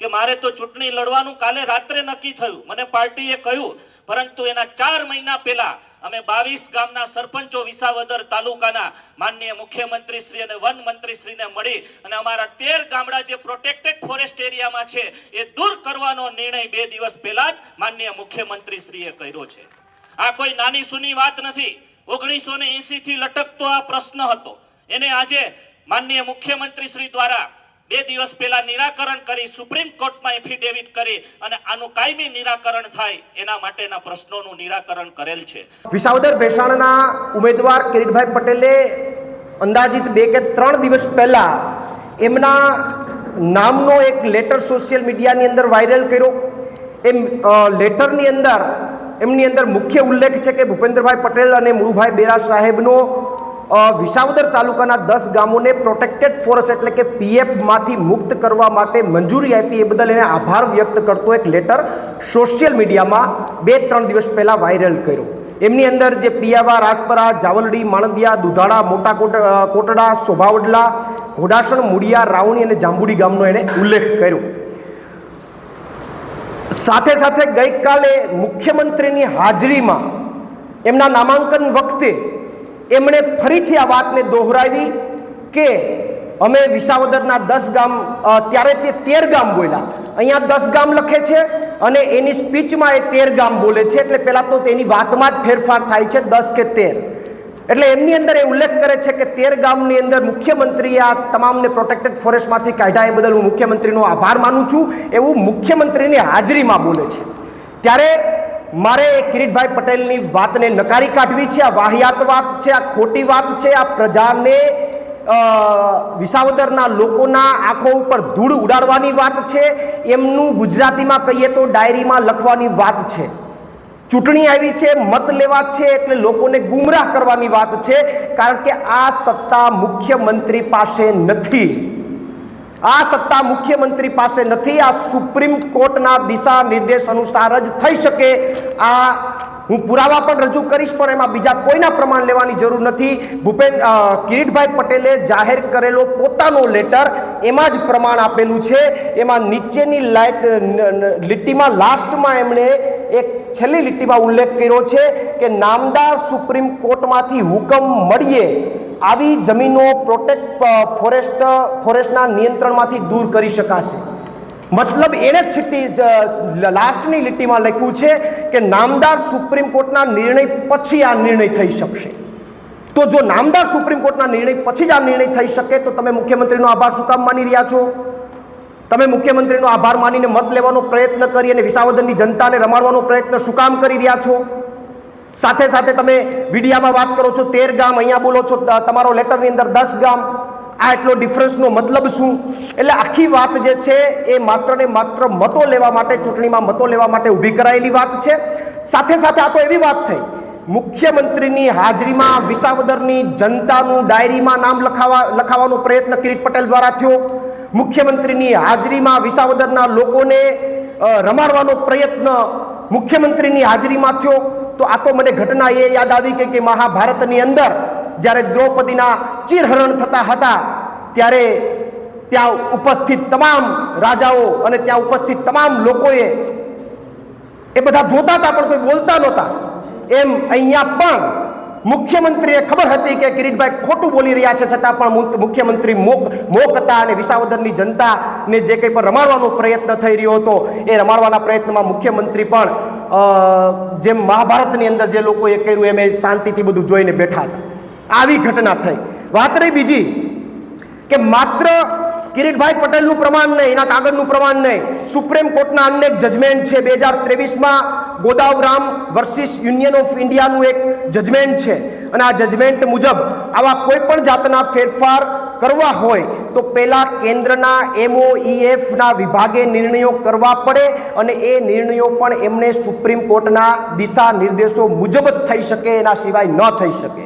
કે મારે તો ચૂંટણી લડવાનું કાલે રાત્રે નક્કી થયું. મને પાર્ટીએ કહ્યું, પરંતુ એના ચાર મહિના પહેલા અમે બાવીસ ગામના સરપંચો વિસાવદર તાલુકાના માનનીય મુખ્યમંત્રી શ્રી અને વન મંત્રી મળી અને અમારા તેર ગામડા જે પ્રોટેક્ટેડ ફોરેસ્ટ એરિયામાં છે, એ દૂર કરવાનો નિર્ણય બે દિવસ પહેલા જ માનનીય મુખ્યમંત્રી કર્યો છે. આ કોઈ નાની સુની વાત નથી. ઓગણીસો ને એસી થી લટકતો આ પ્રશ્ન હતો. એને આજે માનનીય મુખ્યમંત્રી શ્રી દ્વારા બે દિવસ પહેલા નિરાકરણ કરી સુપ્રીમ કોર્ટમાં એફિડેવિટ કરી અને આનું કાયમી નિરાકરણ થાય એના માટેના પ્રશ્નોનું નિરાકરણ કરેલ છે. વિસાવદર ભેસાણના ઉમેદવાર કિરીટભાઈ પટેલે અંદાજિત બે કે ત્રણ દિવસ પહેલા એમના નામનો એક લેટર સોશિયલ મીડિયાની અંદર વાયરલ કર્યો. એ લેટરની અંદર, એમની અંદર મુખ્ય ઉલ્લેખ છે કે ભૂપેન્દ્રભાઈ પટેલ અને મુળુભાઈ બેરા સાહેબનો વિસાવદર તાલુકાના દસ ગામોને પ્રોટેક્ટેડ ફોરેસ્ટ એટલે કે પીએફમાંથી મુક્ત કરવા માટે મંજૂરી આપી એ બદલ એને આભાર વ્યક્ત કરતો એક લેટર સોશિયલ મીડિયામાં બે ત્રણ દિવસ પહેલાં વાયરલ કર્યો. એમની અંદર જે પિયાવા, રાજપરા, જાવલડી, માણદિયા, દુધાળા, મોટા કોટ કોટડા શોભાવડલા ઘોડાસણ, મુડિયા, રાવણી અને જાંબુડી ગામનો એણે ઉલ્લેખ કર્યો. સાથે સાથે ગઈકાલે મુખ્યમંત્રીની હાજરીમાં એમના નામાંકન વખતે એમણે ફરીથી આ વાતને દોહરાવી કે અમે વિસાવદરના દસ ગામ ત્યારે તે તેર ગામ બોલ્યા. અહીંયા દસ ગામ લખે છે અને એની સ્પીચમાં એ તેર ગામ બોલે છે. એટલે પહેલાં તો તેની વાતમાં જ ફેરફાર થાય છે દસ કે તેર. એટલે એમની અંદર એ ઉલ્લેખ કરે છે કે તેર ગામની અંદર મુખ્યમંત્રીએ આ તમામને પ્રોટેક્ટેડ ફોરેસ્ટમાંથી કાઢ્યા. એ બદલ હું મુખ્યમંત્રીનો આભાર માનું છું. એવું મુખ્યમંત્રીની હાજરીમાં બોલે છે. ત્યારે મારે કિરીટભાઈ પટેલની વાતને નકારી કાઢવી છે, આ વાહિયાત વાત છે, આ ખોટી વાત છે, આ પ્રજાને વિસાવદરના લોકોના આંખો ઉપર ધૂળ ઉડાડવાની વાત છે, એમનું ગુજરાતીમાં કહીએ તો ડાયરીમાં લખવાની વાત છે. ચૂંટણી આવી છે, મત લેવા છે, એટલે લોકોને ગુમરાહ કરવાની વાત છે, કારણ કે આ સત્તા મુખ્યમંત્રી પાસે નથી. આ સત્તા મુખ્યમંત્રી પાસે નથી. આ સુપ્રીમ કોર્ટના દિશા નિર્દેશ અનુસાર જ થઈ શકે. આ હું પુરાવા પણ રજૂ કરીશ, પણ એમાં બીજા કોઈના પ્રમાણ લેવાની જરૂર નથી. ભૂપેન કિરીટભાઈ પટેલે જાહેર કરેલો પોતાનો લેટર એમાં જ પ્રમાણ આપેલું છે. એમાં નીચેની લાઇટ લીટીમાં લાસ્ટમાં એમણે એક છેલ્લી લીટીમાં ઉલ્લેખ કર્યો છે કે, નામદાર સુપ્રીમ કોર્ટમાંથી હુકમ મળીએ આવી જમીનો પ્રોટેક્ટ ફોરેસ્ટ ફોરેસ્ટના નિયંત્રણમાંથી દૂર કરી શકાશે. મતલબ એણે જ છેલ્લી લાસ્ટની લીટીમાં લખ્યું છે કે નામદાર સુપ્રીમ કોર્ટના નિર્ણય પછી આ નિર્ણય થઈ શકશે. તો જો નામદાર સુપ્રીમ કોર્ટના નિર્ણય પછી જ આ નિર્ણય થઈ શકે, તો તમે મુખ્યમંત્રીનો આભાર શું કામ માની રહ્યા છો? તમે મુખ્યમંત્રીનો આભાર માનીને મત લેવાનો પ્રયત્ન કરી અને વિસાવદનની જનતાને રમાડવાનો પ્રયત્ન શું કામ કરી રહ્યા છો? સાથે સાથે તમે વિડીયામાં વાત કરો છો, તેર ગામ અહીંયા બોલો છો તમારો લેટરની અંદર દસ ગામ. આ એટલો ડિફરન્સનો મતલબ શું? એટલે આખી વાત જે છે એ માત્ર ને માત્ર મતો લેવા માટે, ચૂંટણીમાં મતો લેવા માટે ઊભી કરાયેલી વાત છે. સાથે સાથે આ તો એવી વાત થઈ. મુખ્યમંત્રીની હાજરીમાં વિસાવદરની જનતાનું ડાયરીમાં નામ લખાવા લખાવવાનો પ્રયત્ન કિરીટ પટેલ દ્વારા થયો. મુખ્યમંત્રીની હાજરીમાં વિસાવદરના લોકોને રમાડવાનો પ્રયત્ન મુખ્યમંત્રીની હાજરીમાં થયો. તો આ તો મને ઘટના એ યાદ આવી કે કે મહાભારતની અંદર જ્યારે દ્રૌપદીના ચીરહરણ થતા હતા, ત્યારે ત્યાં ઉપસ્થિત તમામ રાજાઓ અને ત્યાં ઉપસ્થિત તમામ લોકોએ એ બધા જોતા હતા, પણ કોઈ બોલતા નહોતા. એમ અહીંયા પણ મુખ્યમંત્રીએ ખબર હતી કે કિરીટભાઈ ખોટું બોલી રહ્યા છે, છતાં પણ મુખ્યમંત્રી મોક મોક હતા અને વિસાવદરની જનતાને જે કંઈ પણ રમાડવાનો પ્રયત્ન થઈ રહ્યો હતો, એ રમાડવાના પ્રયત્નમાં મુખ્યમંત્રી પણ જેમ મહાભારતની અંદર જે લોકોએ કર્યું, એમ એ શાંતિથી બધું જોઈને બેઠા હતા. આવી ઘટના થઈ. વાત રહી બીજી, કે માત્ર કિરીટભાઈ પટેલનું પ્રમાણ નહીં, એના કાગળનું પ્રમાણ નહીં. સુપ્રીમ કોર્ટના અનેક જજમેન્ટ છે. બે હજાર ત્રેવીસમાં ગોદાવરામ વર્સિસ યુનિયન ઓફ ઇન્ડિયાનું એક જજમેન્ટ છે. અને આ જજમેન્ટ મુજબ આવા કોઈ પણ જાતના ફેરફાર કરવા હોય, તો પહેલાં કેન્દ્રના એમઓઈએફના વિભાગે નિર્ણયો કરવા પડે અને એ નિર્ણયો પણ એમને સુપ્રીમ કોર્ટના દિશા નિર્દેશો મુજબ જ થઈ શકે, એના સિવાય ન થઈ શકે.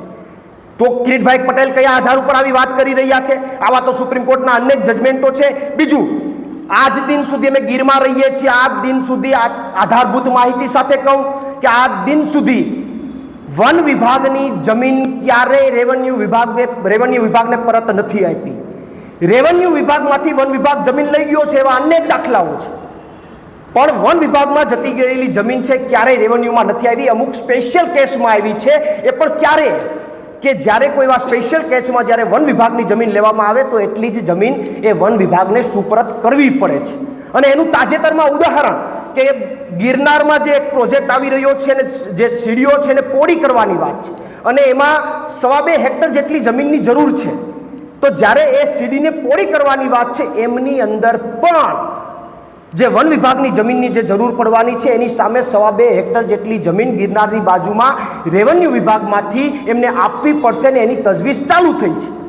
તો કિરીટભાઈ પટેલ કયા આધાર ઉપર આવી વાત કરી રહ્યા છે? આવા તો સુપ્રીમ કોર્ટના અનેક જજમેન્ટો છે. બીજું, આજ દિન સુધી અમે ગીરમાં રહીએ છીએ. આ દિન સુધી આધારભૂત માહિતી સાથે કહું કે આ દિન સુધી વન વિભાગની જમીન ક્યારેય રેવન્યુ વિભાગને રેવન્યુ વિભાગને પરત નથી આપી. રેવન્યુ વિભાગમાંથી વન વિભાગ જમીન લઈ ગયો છે એવા અનેક દાખલાઓ છે. પણ વન વિભાગમાં જતી ગયેલી જમીન છે ક્યારેય રેવન્યુમાં નથી આવી? અમુક સ્પેશિયલ કેસમાં આવી છે. એ પણ ક્યારે? કે જ્યારે કોઈ એવા સ્પેશિયલ કેસમાં જ્યારે વન વિભાગની જમીન લેવામાં આવે તો એટલી જ જમીન એ વન વિભાગને સુપરત કરવી પડે છે. અને એનું તાજેતરમાં ઉદાહરણ. કે ગિરનારમાં જે એક પ્રોજેક્ટ આવી રહ્યો છે ને જે સીડીઓ છે એને પોડી કરવાની વાત છે. અને એમાં સવા બે હેક્ટર જેટલી જમીનની જરૂર છે. તો જ્યારે એ સીડીને પોડી કરવાની વાત છે, એમની અંદર પણ જે વન વિભાગની જમીનની જે જરૂર પડવાની છે, એની સામે સવા બે હેક્ટર જેટલી જમીન ગિરનારની બાજુમાં રેવન્યુ વિભાગમાંથી એમને આપવી પડશે ને એની તજવીજ ચાલુ થઈ છે.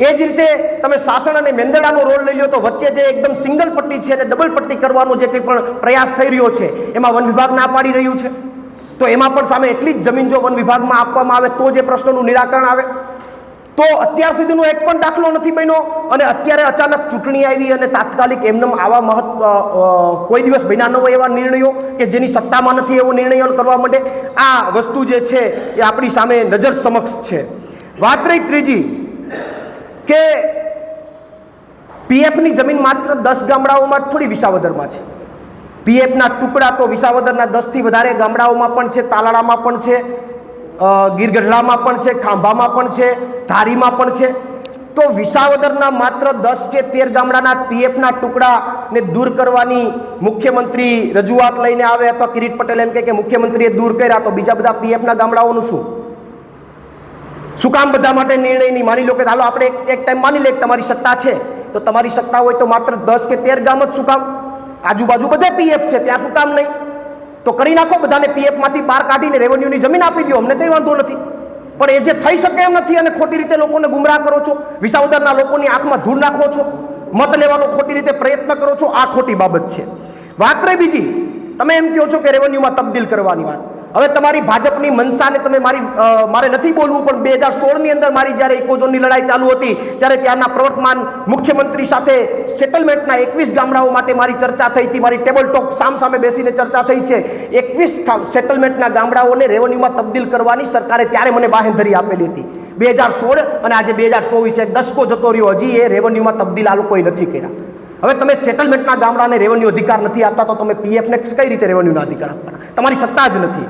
એ જ રીતે તમે સાસણ અને મેંદડાનો રોલ લઈ લો તો વચ્ચે જે એકદમ સિંગલ પટ્ટી છે અને ડબલ પટ્ટી કરવાનો જે કંઈ પણ પ્રયાસ થઈ રહ્યો છે, એમાં વન વિભાગ ના પાડી રહ્યું છે. તો એમાં પણ સામે એટલી જ જમીન જો વન વિભાગમાં આપવામાં આવે તો જે પ્રશ્નનું નિરાકરણ આવે. તો અત્યાર સુધીનો એક પણ દાખલો નથી બન્યો અને અત્યારે અચાનક ચૂંટણી આવી અને તાત્કાલિક એમને આવા મહત્વ કોઈ દિવસ બન્યા ન હોય એવા નિર્ણયો કે જેની સત્તામાં નથી એવો નિર્ણયો કરવા માટે આ વસ્તુ જે છે એ આપણી સામે નજર સમક્ષ છે. વાત રહી ત્રીજી. કે પીએફની જમીન માત્ર દસ ગામડાઓમાં થોડી વિસાવદરમાં છે. પીએફના ટુકડા તો વિસાવદરના દસથી વધારે ગામડાઓમાં પણ છે, તાલાળામાં પણ છે ગીરગઢડામાં પણ છે, ખાંભામાં પણ છે, ધારીમાં પણ છે. તો વિસાવદરના માત્ર દસ કે તેર ગામડાના પીએફના ટુકડાને દૂર કરવાની મુખ્યમંત્રી રજૂઆત લઈને આવે અથવા કિરીટ પટેલ એમ કે મુખ્યમંત્રીએ દૂર કર્યા તો બીજા બધા પીએફના ગામડાઓનું શું? શું કામ બધા માટે નિર્ણય નહીં? માની લો કે હાલો, આપણે એક ટાઈમ માની લે કે તમારી સત્તા છે, તો તમારી સત્તા હોય તો માત્ર દસ કે તેર ગામ જ શું કામ? આજુબાજુ બધે પીએફ છે, ત્યાં શું કામ નહીં? તો કરી નાખો, બધાને પીએફમાંથી બહાર કાઢીને રેવન્યુની જમીન આપી દો, અમને કંઈ વાંધો નથી. પણ એ જે થઈ શકે એમ નથી અને ખોટી રીતે લોકોને ગુમરાહ કરો છો, વિસાવદરના લોકોની આંખમાં ધૂળ નાખો છો, મત લેવાનો ખોટી રીતે પ્રયત્ન કરો છો, આ ખોટી બાબત છે. વાત રહી બીજી, તમે એમ કહો છો કે રેવન્યુમાં તબદીલ કરવાની વાત. હવે તમારી ભાજપની મનસાને તમે મારી મારે નથી બોલવું, પણ બે હજાર સોળની અંદર મારી જ્યારે ઇકોઝોનની લડાઈ ચાલુ હતી, ત્યારે ત્યારના પ્રવર્તમાન મુખ્યમંત્રી સાથે સેટલમેન્ટના એકવીસ ગામડાઓ માટે મારી ચર્ચા થઈ હતી, મારી ટેબલ ટોપ સામ સામે બેસીને ચર્ચા થઈ છે. એકવીસ સેટલમેન્ટના ગામડાઓને રેવન્યુમાં તબદીલ કરવાની સરકારે ત્યારે મને બાહેંધરી આપેલી હતી. બે હજાર સોળ અને આજે બે હજાર ચોવીસ દસકો જતો રહ્યો, હજી એ રેવન્યુમાં તબદીલ આ લોકોએ નથી કર્યા. હવે તમે સેટલમેન્ટના ગામડાને રેવન્યુ અધિકાર નથી આપતા, તો તમે પીએફને કઈ રીતે રેવન્યુના અધિકાર આપવાના? તમારી સત્તા જ નથી.